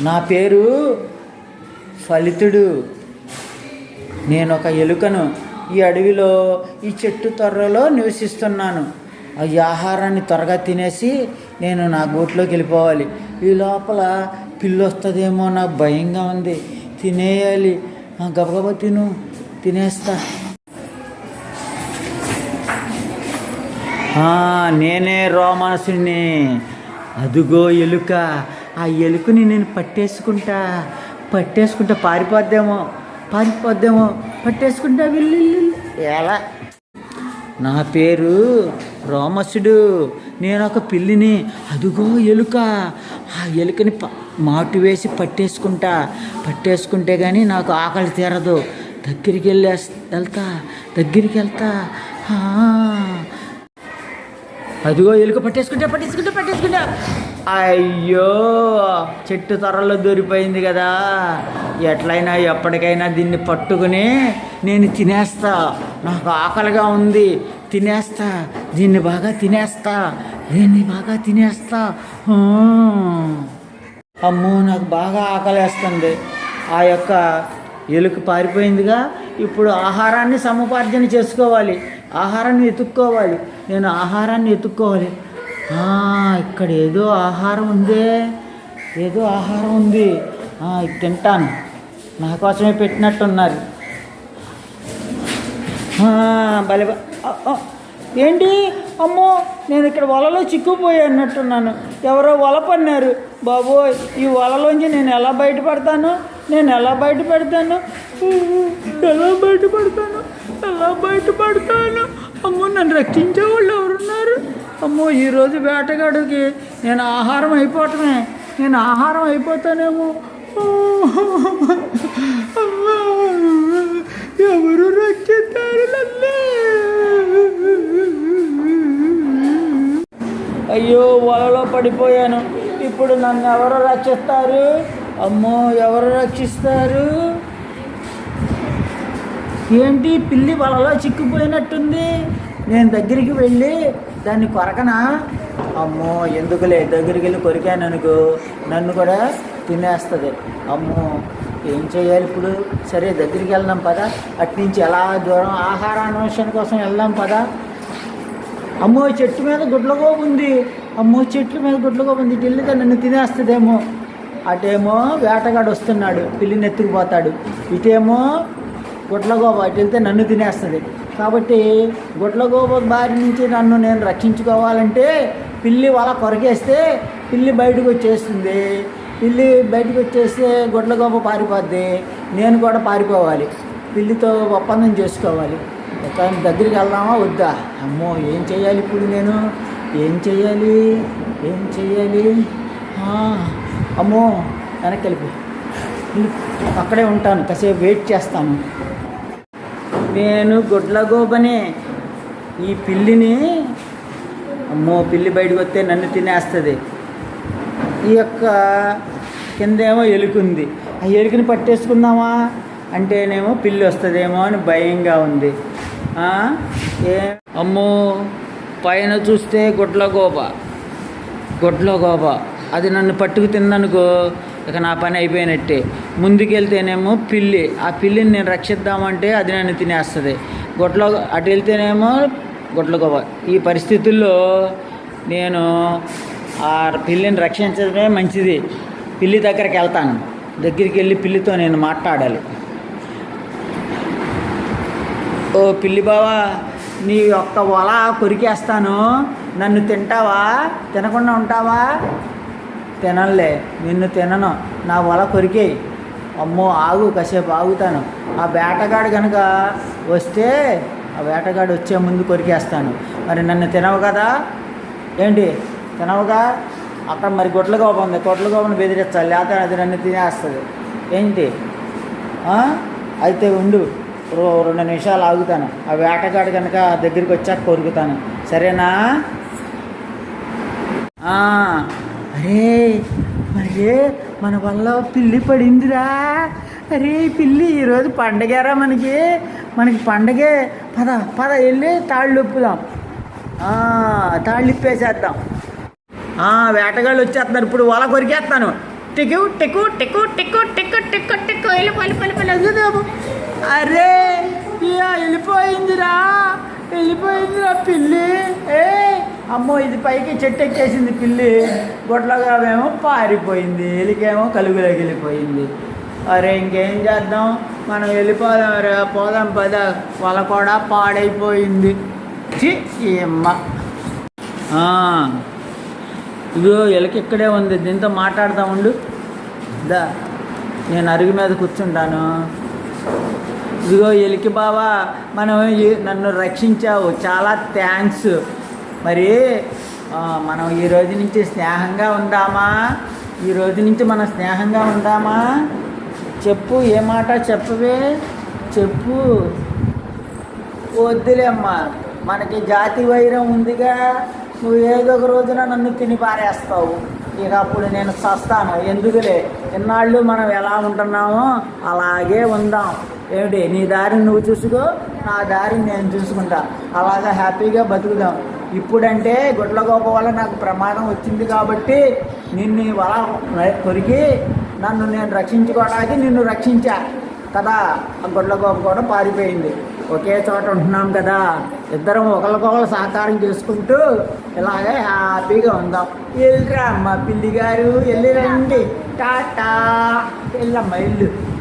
నా పేరు ఫలితుడు. నేను ఒక ఎలుకను ఈ అడవిలో ఈ చెట్టు తొర్రలో నివసిస్తున్నాను. ఈ ఆహారాన్ని త్వరగా తినేసి నేను నా గూట్లోకి వెళ్ళిపోవాలి. ఈ లోపల పిల్లి వస్తుందేమో నాకు భయంగా ఉంది. తినేయాలి. గబగబ గబగబా తిను. తినేస్తా. నేనే రోమానసుని అదుగో ఎలుక. ఆ ఎలుకని నేను పట్టేసుకుంటా పట్టేసుకుంటా పారిపోద్దేమో పారిపోద్దేమో పట్టేసుకుంటా వెళ్ళి ఎలా? నా పేరు రోమసుడు. నేను ఒక పిల్లిని. అదుగో ఎలుక. ఆ ఎలుకని ప- మాటు వేసి పట్టేసుకుంటా. పట్టేసుకుంటే కానీ నాకు ఆకలి తీరదు. దగ్గరికి వెళ్ళి వెళ్తా. దగ్గరికి వెళ్తా. అదిగో ఎలుక పట్టేసుకుంటా పట్టేసుకుంటా పట్టేసుకుంటా. అయ్యో చెట్టు త్వరలో దొరిపోయింది కదా. ఎట్లయినా ఎప్పటికైనా దీన్ని పట్టుకుని నేను తినేస్తా. నాకు ఆకలిగా ఉంది. తినేస్తా. దీన్ని బాగా తినేస్తా. దీన్ని బాగా తినేస్తా. అమ్మో నాకు బాగా ఆకలేస్తుంది. ఆ యొక్క ఎలుక పారిపోయిందిగా. ఇప్పుడు ఆహారాన్ని సముపార్జన చేసుకోవాలి. ఆహారాన్ని వెతుక్కోవాలి నేను ఆహారాన్ని ఎత్తుక్కోవాలి ఇక్కడ ఏదో ఆహారం ఉందే. ఏదో ఆహారం ఉంది. ఇది తింటాను. నా కోసమే పెట్టినట్టున్నారు. భలే ఏంటి? అమ్మో నేను ఇక్కడ వలలో చిక్కుపోయి అన్నట్టున్నాను. ఎవరో వల పన్నారు. బాబోయ్ ఈ వలలోంచి నేను ఎలా బయటపడతాను? నేను ఎలా బయటపడతాను? ఎలా బయటపడతాను? ఎలా బయటపడతాను? అమ్మో నన్ను రక్షించే వాళ్ళు ఎవరున్నారు? అమ్మో ఈరోజు వేటగాడికి నేను ఆహారం అయిపోవటమే. నేను ఆహారం అయిపోతానేమో. ఎవరు రక్షిస్తారు నన్ను? అయ్యో వలలో పడిపోయాను. ఇప్పుడు నన్ను ఎవరు రక్షిస్తారు? అమ్మో ఎవరు రక్షిస్తారు? ఏంటి పిల్లి వలలో చిక్కుపోయినట్టుంది నేను దగ్గరికి వెళ్ళి దాన్ని కొరకనా? అమ్మో ఎందుకులే? దగ్గరికి వెళ్ళి కొరికాను అనుకో నన్ను కూడా తినేస్తుంది. అమ్మో ఏం చేయాలి ఇప్పుడు? సరే దగ్గరికి వెళ్దాం పదా. అట్నుంచి ఎలా దూరం? ఆహార అన్వేషణ కోసం వెళ్దాం పదా. అమ్మో చెట్టు మీద గుడ్లగో ఉంది. అమ్మో చెట్ల మీద గుడ్లగో ఉంది. ఇటు నన్ను తినేస్తుందేమో. అటేమో వేటగాడు వస్తున్నాడు. పిల్లిని ఎత్తుకుపోతాడు ఇటేమో గుడ్లగోబ. అటు వెళ్తే నన్ను తినేస్తుంది. కాబట్టి గుడ్లగోబ బారి నుంచి నన్ను నేను రక్షించుకోవాలంటే పిల్లి వల కొరకేస్తే పిల్లి బయటకు వచ్చేస్తుంది. పిల్లి బయటకు వచ్చేస్తే గుడ్లగోబ పారిపోద్ది. నేను కూడా పారిపోవాలి. పిల్లితో ఒప్పందం చేసుకోవాలి. కానీ దగ్గరికి వెళ్దామా? వద్దా. అమ్మో ఏం చేయాలి ఇప్పుడు నేను? ఏం చేయాలి? ఏం చేయాలి? అమ్మో వెనక్కి వెళ్ళిపో. అక్కడే ఉంటాను. కాసేపు వెయిట్ చేస్తాను. నేను గుడ్లగోబనే. ఈ పిల్లిని అమ్మో పిల్లి బయటకు వస్తే నన్ను తినేస్తుంది. ఈ యొక్క కిందేమో ఎలుకుంది. ఆ ఎలుకని పట్టేసుకుందామా? అంటేనేమో పిల్లి వస్తుందేమో అని భయంగా ఉంది. ఏ? అమ్మో పైన చూస్తే గుడ్లగోబ. గుడ్లగోబ. అది నన్ను పట్టుకు తిందనుకో ఇక నా పని అయిపోయినట్టే. ముందుకెళ్తేనేమో పిల్లి. ఆ పిల్లిని నేను రక్షిద్దామంటే అది నన్ను తినేస్తుంది. గొట్లో అటు వెళ్తేనేమో గుడ్లగోబ ఈ పరిస్థితుల్లో నేను ఆ పిల్లిని రక్షించడమే మంచిది. పిల్లి దగ్గరికి వెళ్తాను. దగ్గరికి వెళ్ళి పిల్లితో నేను మాట్లాడాలి. ఓ పిల్లి బావా నీ యొక్క వల కొరికేస్తాను. నన్ను తింటావా? తినకుండా ఉంటావా? తినలే నిన్ను తినను. నా వల కొరికేయి. అమ్మో ఆగు కాసేపు ఆగుతాను. ఆ వేటగాడు కనుక వస్తే ఆ వేటగాడు వచ్చే ముందు కొరికేస్తాను. మరి నన్ను తినవు కదా? ఏంటి? తినవుగా? అక్కడ మరి గొడ్ల గోప ఉంది. గొడ్ల గోపను బెదిరించాలి లేకపోతే అది నన్ను తినేస్తుంది. ఏంటి? అయితే ఉండు. రో- రెండు నిమిషాలు ఆగుతాను. ఆ వేటగాడు కనుక దగ్గరికి వచ్చాక కొరుకుతాను. సరేనా? ఆ, అరే మరి మన వల్ల పిల్లి పడిందిరా. అరే పిల్లి ఈరోజు పండగేరా మనకి? మనకి పండగే. పద పద వెళ్ళి తాళ్ళు ఒప్పుదాం ఆ, తాళ్ళు ఇప్పేసేద్దాం. ఆ, వేటగాళ్ళు వచ్చేస్తున్నారు. ఇప్పుడు వల కొరికేస్తాను. టికు టికు టికు టికు టిక్కు టికు టికు. వెళ్ళి పల్లి పల్లి పల్లి వద్దుదాము అరే ఇలా వెళ్ళిపోయిందిరా. వెళ్ళిపోయిందిరా పిల్లి. ఏ అమ్మో ఇది పైకి చెట్టు ఎక్కేసింది పిల్లి. గొడ్లగామేమో పారిపోయింది ఎలికేమో కలుగులోకి వెళ్ళిపోయింది. అరే ఇంకేం చేద్దాం? మనం వెళ్ళిపోదాం రే పోదాం పద. వాళ్ళ కూడా పాడైపోయింది. చి ఏమ్మ ఇదిగో ఎలక ఇక్కడే ఉంది. దీంతో మాట్లాడదాం ఉండు. దా నేను అరుగు మీద కూర్చుంటాను. ఇదిగో ఎలికి బావా మనం నన్ను రక్షించావు. చాలా థ్యాంక్స్. మరి మనం ఈ రోజు నుంచి స్నేహంగా ఉందామా? ఈ రోజు నుంచి మనం స్నేహంగా ఉందామా? చెప్పు ఏ మాట చెప్పవే? చెప్పు. వద్దులేమ్మా మనకి జాతి వైరం ఉందిగా. నువ్వు ఏదో ఒక రోజున నన్ను తిని పారేస్తావు. ఇక అప్పుడు నేను చస్తాను. ఎందుకులే? ఇన్నాళ్ళు మనం ఎలా ఉంటున్నామో అలాగే ఉందాం. ఏమిటి? నీ దారిని నువ్వు చూసుకో నా దారిని నేను చూసుకుంటా. అలాగా హ్యాపీగా బతుకుదాం. ఇప్పుడంటే గుడ్ల గోప వల్ల నాకు ప్రమాదం వచ్చింది కాబట్టి నిన్ను వల కొరికి నన్ను నేను రక్షించుకోవడానికి నిన్ను రక్షించా. కదా? ఆ గుడ్ల గోప కూడా పారిపోయింది. ఒకే చోట ఉంటున్నాం కదా? ఇద్దరం ఒకరికొకరు సహకారం చేసుకుంటూ ఇలాగే హ్యాపీగా ఉందాం. వెళ్ళిరా అమ్మ పిల్లి గారు వెళ్ళి రండి. టాటా. వెళ్ళమ్మ ఇల్లు